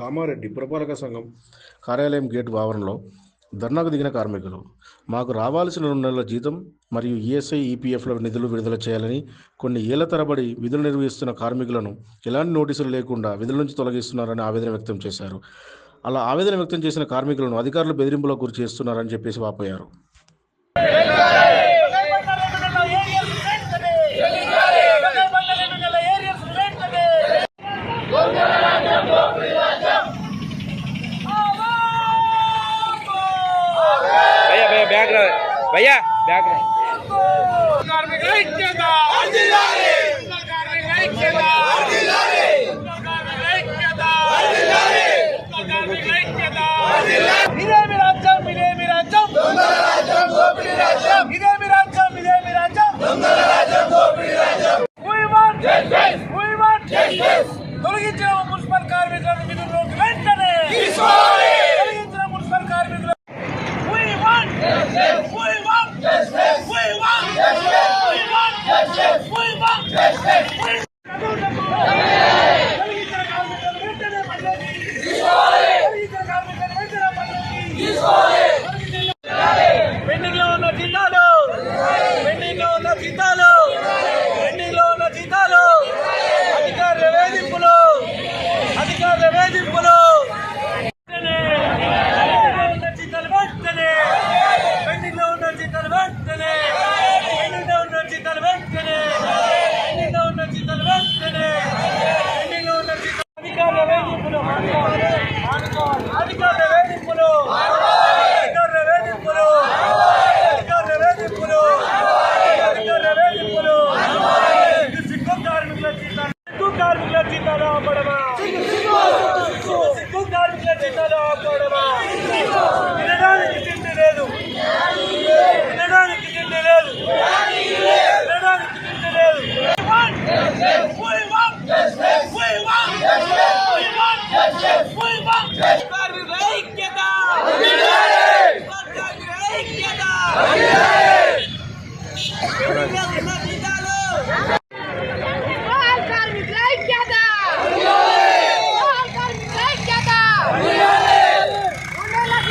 కామారెడ్డి పురపాలక సంఘం కార్యాలయం గేట్ ఆవరణలో ధర్నాకు దిగిన కార్మికులు మాకు రావాల్సిన రెండు నెలల జీతం మరియు ఈఎస్ఐ ఈపీఎఫ్ల నిధులు విడుదల చేయాలని కొన్ని ఏళ్ళ తరబడి విధులు నిర్వహిస్తున్న కార్మికులను ఎలాంటి నోటీసులు లేకుండా విధుల నుంచి తొలగిస్తున్నారని ఆవేదన వ్యక్తం చేశారు. అలా ఆవేదన వ్యక్తం చేసిన కార్మికులను అధికారులు బెదిరింపులకు గురి చేస్తున్నారని చెప్పేసి వాపోయారు. बैग रहो भैया बैग తొలగించిన మున్సిపల్ కార్మికులను మీరు వెంటనే చిన్నదా కొడమా వినడానికి తిండి లేదు. వినడానికి తిండి లేదు. వినడానికి తిండి లేదు. ఐక్యత! ఐక్యత!